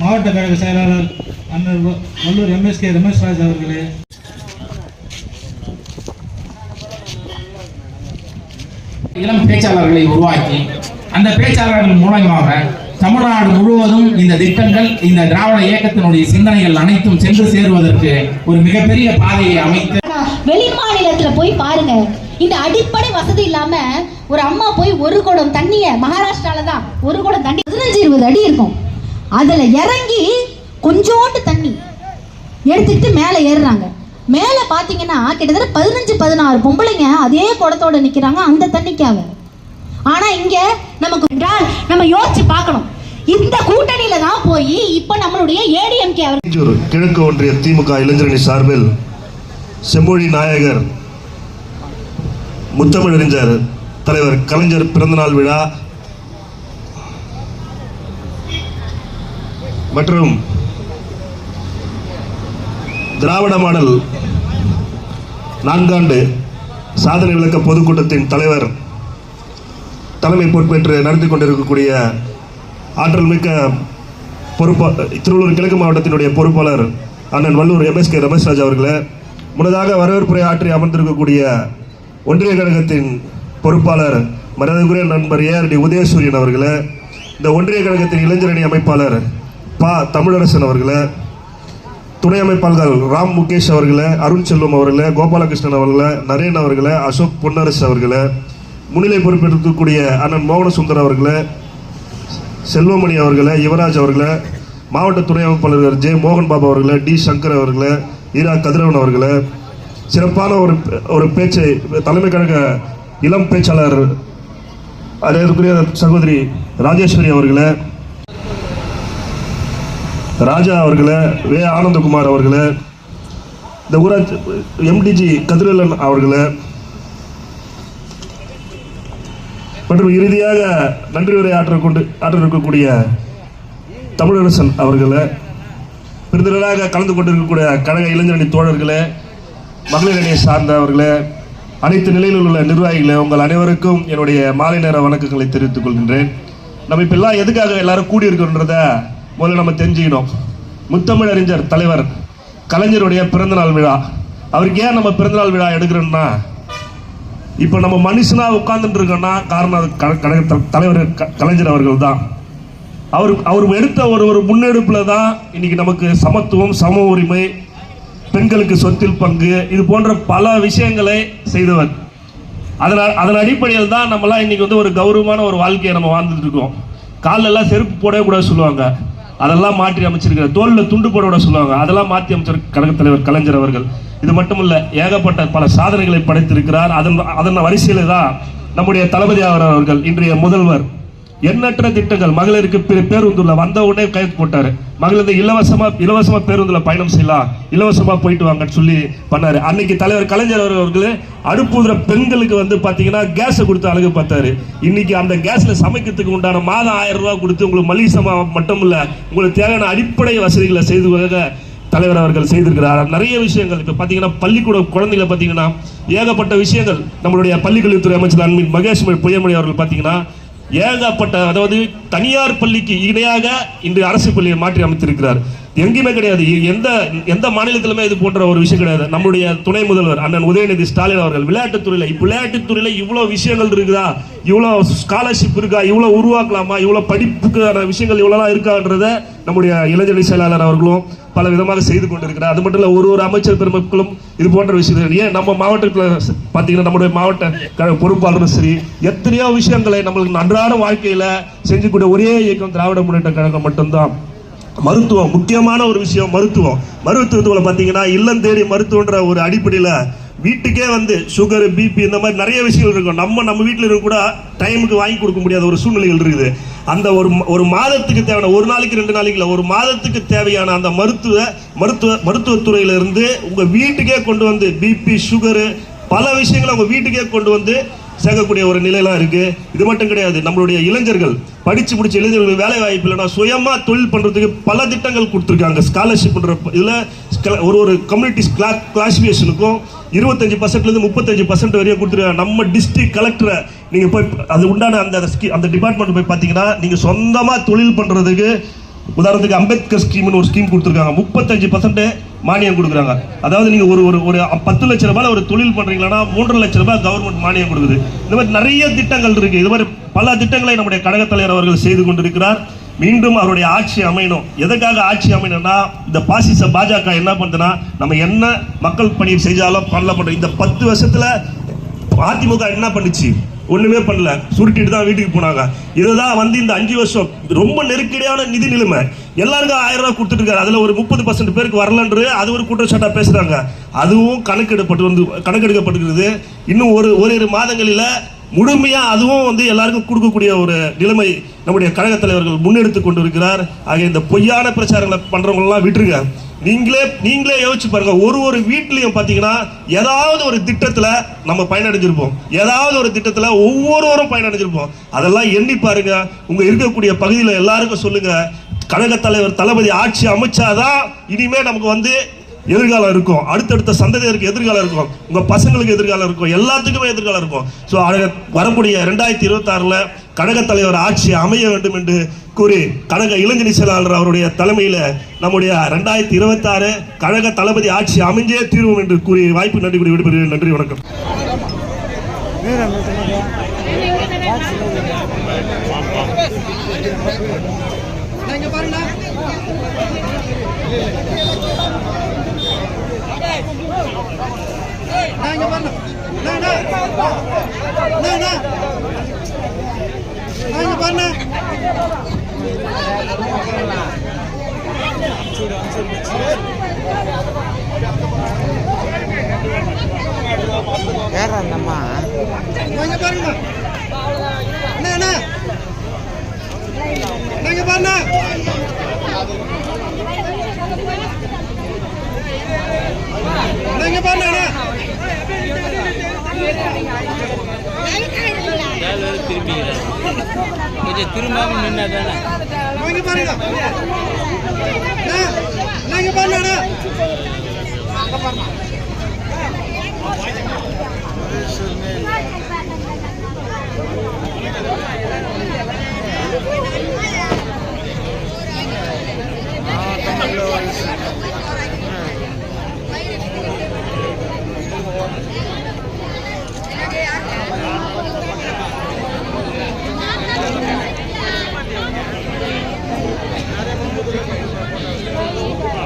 மாவட்ட கழக செயலாளர் அண்ணன் வல்லூர் எம்எஸ்கே ரமேஷ் ராஜ் அவர்களே. இளம் பேச்சாளர்களை உருவாக்கி அந்த பேச்சாளர்கள் மூலமாக தமிழ்நாடு முழுவதும் இந்த திட்டங்கள் இந்த திராவிட இயக்கத்தினுடைய சிந்தனைகள் அனைத்தும் சென்று சேருவதற்கு ஒரு மிகப்பெரிய பாதையை அமைத்து வெளி மாநிலத்துல போய் பாருங்க. இந்த அடிப்படை வசதி இல்லாம ஒரு அம்மா போய் ஒரு குடம் தண்ணிய மகாராஷ்டிரால தான் ஒரு குடம் தண்ணி பதினஞ்சு இருபது அடி இருக்கும். அதுல இறங்கி கொஞ்சோண்டு தண்ணி எடுத்துக்கிட்டு மேலே ஏறுறாங்க. மேலே பார்த்தீங்கன்னா கிட்டத்தட்ட பதினஞ்சு பதினாறு பொம்பளைங்க அதே குடத்தோட நிற்கிறாங்க அந்த தண்ணிக்காக. ஆனா இங்க நமக்கு என்றால் நம்ம யோசிச்சு பார்க்கணும். இந்த கூட்டணியில தான் போய் இப்ப நம்மளுடைய ஏடிஎம்கே அவர் கிழக்கு ஒன்றிய திமுக இளைஞரணி சார்பில் செம்மொழி நாயகர் முத்தமிழறிஞர் தலைவர் கலைஞர் பிறந்தநாள் விழா மற்றும் திராவிட மாடல் நான்காண்டு சாதனை விளக்க பொதுக்கூட்டத்தின் தலைவர் தலைமை பொறுப்பேற்று நடத்தி கொண்டிருக்கக்கூடிய ஆற்றல் மிக்க பொறுப்பா திருவள்ளூர் கிழக்கு மாவட்டத்தினுடைய பொறுப்பாளர் அண்ணன் வல்லூர் எம்எஸ்கே ரமேஷ்ராஜ் அவர்களே முன்னதாக வரவேற்புரை ஆற்றி அமர்ந்திருக்கக்கூடிய ஒன்றிய கழகத்தின் பொறுப்பாளர் மரியாதைக்குரிய நண்பர் ஏஆர்டி உதயசூரியன் அவர்களே இந்த ஒன்றிய கழகத்தின் இளைஞரணி அமைப்பாளர் பா தமிழரசன் அவர்களை துணை அமைப்பாளர்கள் ராம் முகேஷ் அவர்களை அருண் செல்வம் அவர்களே கோபாலகிருஷ்ணன் அவர்களை நரேன் அவர்களை அசோக் பொன்னரசு அவர்களை முன்னிலை பொறுப்பேற்கக்கூடிய அண்ணன் மோகன சுந்தர் செல்வமணி அவர்களை யுவராஜ் அவர்களை மாவட்ட துணை அமைப்பாளர்கள் ஜே மோகன் பாபு அவர்களை டி சங்கர் அவர்களே ஈரா கதிரவன் அவர்களை சிறப்பான ஒரு ஒரு பேச்சை தலைமை கழக இளம் பேச்சாளர் அதற்குரிய சகோதரி ராஜேஸ்வரி அவர்களை ராஜா அவர்களே வே. ஆனந்தகுமார் அவர்களை இந்த ஊராட்சி எம்டிஜி கதிரலன் அவர்களை மற்றும் இறுதியாக நன்றி உரை ஆற்ற கொண்டு ஆற்ற இருக்கக்கூடிய தமிழரசன் அவர்களை விருந்தினராக கலந்து கொண்டிருக்கக்கூடிய கழக இளைஞரணி தோழர்களே மகளிர் அணியை சார்ந்தவர்களே அனைத்து நிலையில் உள்ள நிர்வாகிகளை உங்கள் அனைவருக்கும் என்னுடைய மாலை நேர வணக்கங்களை தெரிவித்துக் கொள்கின்றேன். நம்ம இப்பெல்லாம் எதுக்காக எல்லாரும் கூடியிருக்கோன்றத முதல்ல நம்ம தெரிஞ்சுக்கணும். முத்தமிழ் அறிஞர் தலைவர் கலைஞருடைய பிறந்தநாள் விழா. அவருக்கு ஏன் நம்ம பிறந்தநாள் விழா எடுக்கிறோம்னா இப்போ நம்ம மனுஷனாக உட்கார்ந்துட்டு இருக்கோம்னா காரணம் அது கழக த- தலைவர் க- கலைஞர் அவர்கள் தான் அவர் அவர் எடுத்த ஒரு ஒரு முன்னெடுப்பில் தான் இன்னைக்கு நமக்கு சமத்துவம் சம உரிமை பெண்களுக்கு சொத்தில் பங்கு இது போன்ற பல விஷயங்களை செய்தவர். அதனால் அதன் அடிப்படையில் தான் நம்மளாம் இன்னைக்கு வந்து ஒரு கௌரவமான ஒரு வாழ்க்கையை நம்ம வாழ்ந்துட்டு இருக்கோம் காலெல்லாம் செருப்பு போடவே கூடாது சொல்லுவாங்க. அதெல்லாம் மாற்றி அமைச்சிருக்கிறார் தோல்ல துண்டு போட சொல்லுவாங்க. அதெல்லாம் மாற்றி அமைச்சர் கழக தலைவர் கலைஞர் அவர்கள். இது மட்டுமல்ல ஏகப்பட்ட பல சாதனைகளை படைத்திருக்கிறார். அதன் அதன் வரிசையில் தான் நம்முடைய தளபதி அவர்கள் இன்றைய முதல்வர் எண்ணற்ற திட்டங்கள். மகளிருக்கு பே- பேருந்துல வந்த உடனே கைது போட்டாரு. மகளிர் இலவசமா இலவசமா பேருந்துல பயணம் செய்யலாம் இலவசமா போயிட்டு வாங்கன்னு சொல்லி பண்ணாரு. அன்னைக்கு தலைவர் கலைஞர் அவர்கள் அடுப்புதுற பெண்களுக்கு வந்து பாத்தீங்கன்னா கேஸை கொடுத்து அழகு பார்த்தாரு. இன்னைக்கு அந்த கேஸ்ல சமைக்கிறதுக்கு உண்டான மாதம் ஆயிரம் ரூபாய் கொடுத்து உங்களுக்கு மளிகை மட்டும் இல்ல உங்களுக்கு தேவையான அடிப்படை வசதிகளை செய்து தலைவர் அவர்கள் செய்திருக்கிறார். நிறைய விஷயங்கள் இப்போ பார்த்தீங்கன்னா பள்ளிக்கூட குழந்தைகளை பார்த்தீங்கன்னா ஏகப்பட்ட விஷயங்கள் நம்மளுடைய பள்ளிக்கல்வித்துறை அமைச்சர் அன்பின் மகேஷ் பொய்யமணி அவர்கள் பார்த்தீங்கன்னா ஏகப்பட்ட அதாவது தனியார் பள்ளிக்கு இணையாக இன்று அரசு பள்ளியை மாற்றி அமைத்திருக்கிறார். எங்கேயுமே கிடையாது. எந்த எந்த மாநிலத்திலுமே இது போன்ற ஒரு விஷயம் கிடையாது. நம்முடைய துணை முதல்வர் அண்ணன் உதயநிதி ஸ்டாலின் அவர்கள் விளையாட்டுத்துறையில் விளையாட்டுத்துறையில் இவ்வளோ விஷயங்கள் இருக்குதா? இவ்வளோ ஸ்காலர்ஷிப் இருக்கா? இவ்வளோ உருவாக்கலாமா? இவ்வளோ படிப்புக்கான விஷயங்கள் இவ்வளோலாம் இருக்கான்றத நம்முடைய இளைஞர் செயலாளர் அவர்களும் பல விதமாக செய்து கொண்டிருக்கிறார். அது மட்டும் இல்லை ஒரு ஒரு அமைச்சர் பெருமக்களும் இது போன்ற விஷயங்கள். ஏன் நம்ம மாவட்டத்தில் பார்த்தீங்கன்னா நம்முடைய மாவட்ட பொறுப்பாளரும் சரி எத்தனையோ விஷயங்களை நம்மளுக்கு அன்றாட வாழ்க்கையில் செஞ்சுக்கூடிய ஒரே இயக்கம் திராவிட முன்னேற்ற கழகம் மட்டும்தான். மருத்துவம் முக்கியமான ஒரு விஷயம் மருத்துவம். மருத்துவத்தில் பார்த்தீங்கன்னா இல்லம் தேடி மருத்துவன்ற ஒரு அடிப்படையில் வீட்டுக்கே வந்து சுகர் பிபி இந்த மாதிரி நிறைய விஷயங்கள் இருக்கும். நம்ம நம்ம வீட்டில் இருக்க கூட டைமுக்கு வாங்கி கொடுக்க முடியாத ஒரு சூழ்நிலைகள் இருக்குது. அந்த ஒரு ஒரு மாதத்துக்கு தேவையான ஒரு நாளைக்கு ரெண்டு நாளைக்கு இல்லை ஒரு மாதத்துக்கு தேவையான அந்த மருத்துவ மருத்துவ மருத்துவத்துறையிலிருந்து உங்கள் வீட்டுக்கே கொண்டு வந்து பிபி சுகரு பல விஷயங்களை உங்கள் வீட்டுக்கே கொண்டு வந்து சேர்க்கக்கூடிய ஒரு நிலையெல்லாம் இருக்குது இது மட்டும் கிடையாது நம்மளுடைய இளைஞர்கள் படித்து முடிச்ச இளைஞர்கள் வேலை வாய்ப்பு சுயமாக தொழில் பண்ணுறதுக்கு பல திட்டங்கள் கொடுத்துருக்காங்க. ஸ்காலர்ஷிப்ன்ற இதில் ஒரு ஒரு கம்யூனிட்டி கிளாசிஃபிகேஷனுக்கும் இருபத்தஞ்சு பர்சன்ட்லேருந்து முப்பத்தஞ்சு பர்சன்ட் வரையும் கொடுத்துருக்காங்க. நம்ம டிஸ்ட்ரிக்ட் கலெக்டரை நீங்கள் போய் அது உண்டான அந்த ஸ்கீ அந்த டிபார்ட்மெண்ட் போய் பார்த்தீங்கன்னா நீங்கள் சொந்தமாக தொழில் பண்ணுறதுக்கு உதாரணத்துக்கு அம்பேத்கர் ஸ்கீம்னு ஒரு ஸ்கீம் கொடுத்துருக்காங்க. முப்பத்தஞ்சு பர்சன்ட்டு மானியம் கொடுக்குறாங்க. அதாவது நீங்கள் ஒரு ஒரு ஒரு பத்து லட்ச ரூபாயில் ஒரு தொழில் பண்ணுறீங்கன்னா மூன்று லட்ச ரூபாய் கவர்மெண்ட் மானியம் கொடுக்குது. இந்த மாதிரி நிறைய திட்டங்கள் இருக்குது இது மாதிரி பல திட்டங்களை நம்முடைய கழகத் தலைவர் அவர்கள் செய்து கொண்டிருக்கிறார். மீண்டும் அவருடைய ஆட்சி அமையணும். எதுக்காக ஆட்சி அமையணும்னா இந்த பாசிச பாஜக என்ன பண்ணுதுன்னா நம்ம என்ன மக்கள் பணி செஞ்சாலும் பண்ணல பண்றோம் இந்த பத்து வருஷத்துல அதிமுக என்ன பண்ணுச்சு? ஒண்ணுமே பண்ணல. சுருட்டிட்டு தான் வீட்டுக்கு போனாங்க. இதுதான் வந்து இந்த அஞ்சு வருஷம். ரொம்ப நெருக்கடியான நிதி நிலைமை. எல்லாருக்கும் ஆயிரம் ரூபாய் கொடுத்துட்டு இருக்காரு. அதுல ஒரு முப்பது பர்சன்ட் பேருக்கு வரலன்று அது ஒரு குற்றச்சாட்டா பேசுறாங்க. அதுவும் கணக்கெடுப்பட்டு வந்து கணக்கெடுக்கப்பட்டுக்கிறது இன்னும் ஒரு ஓரிரு மாதங்களில முழுமையா அதுவும் வந்து எல்லாருக்கும் கொடுக்கக்கூடிய ஒரு நிலைமை நம்முடைய கழக தலைவர்கள் முன்னெடுத்து கொண்டு இருக்கிறார் ஆக இந்த பொய்யான பிரச்சாரங்களை பண்றவங்க எல்லாம் விட்டுருங்க. நீங்களே நீங்களே யோசிச்சு பாருங்க. ஒரு ஒரு வீட்லையும் பார்த்தீங்கன்னா ஏதாவது ஒரு திட்டத்தில் நம்ம பயனடைஞ்சிருப்போம். ஏதாவது ஒரு திட்டத்தில் ஒவ்வொருவரும் பயனடைஞ்சிருப்போம். அதெல்லாம் எண்ணி பாருங்க. உங்க இருக்கக்கூடிய பகுதியில் எல்லாருக்கும் சொல்லுங்க. கழக தலைவர் தளபதி ஆட்சி அமைச்சாதான் இனிமே நமக்கு வந்து எதிர்காலம் இருக்கும். அடுத்தடுத்த சந்ததியருக்கு எதிர்காலம் இருக்கும். உங்கள் பசங்களுக்கு எதிர்காலம் இருக்கும். எல்லாத்துக்குமே எதிர்காலம் இருக்கும். ஸோ வரக்கூடிய ரெண்டாயிரத்தி இருபத்தாறில் கழக தலைவர் ஆட்சி அமைய வேண்டும் என்று கூறி கழக இளைஞனி செயலாளர் அவருடைய தலைமையில் நம்முடைய ரெண்டாயிரத்தி இருபத்தாறு கழக தளபதி ஆட்சி அமைஞ்சே தீர்வோம் என்று கூறி வாய்ப்பு நன்றி கூறி விடுபடுகிறேன் நன்றி வணக்கம். யார் அந்த அம்மா நாங்க பாருங்க அண்ணா அண்ணா நாங்க பாருங்க நாங்க பாருங்க அண்ணா இது திரும்பவும் நின்னா தானே Thank.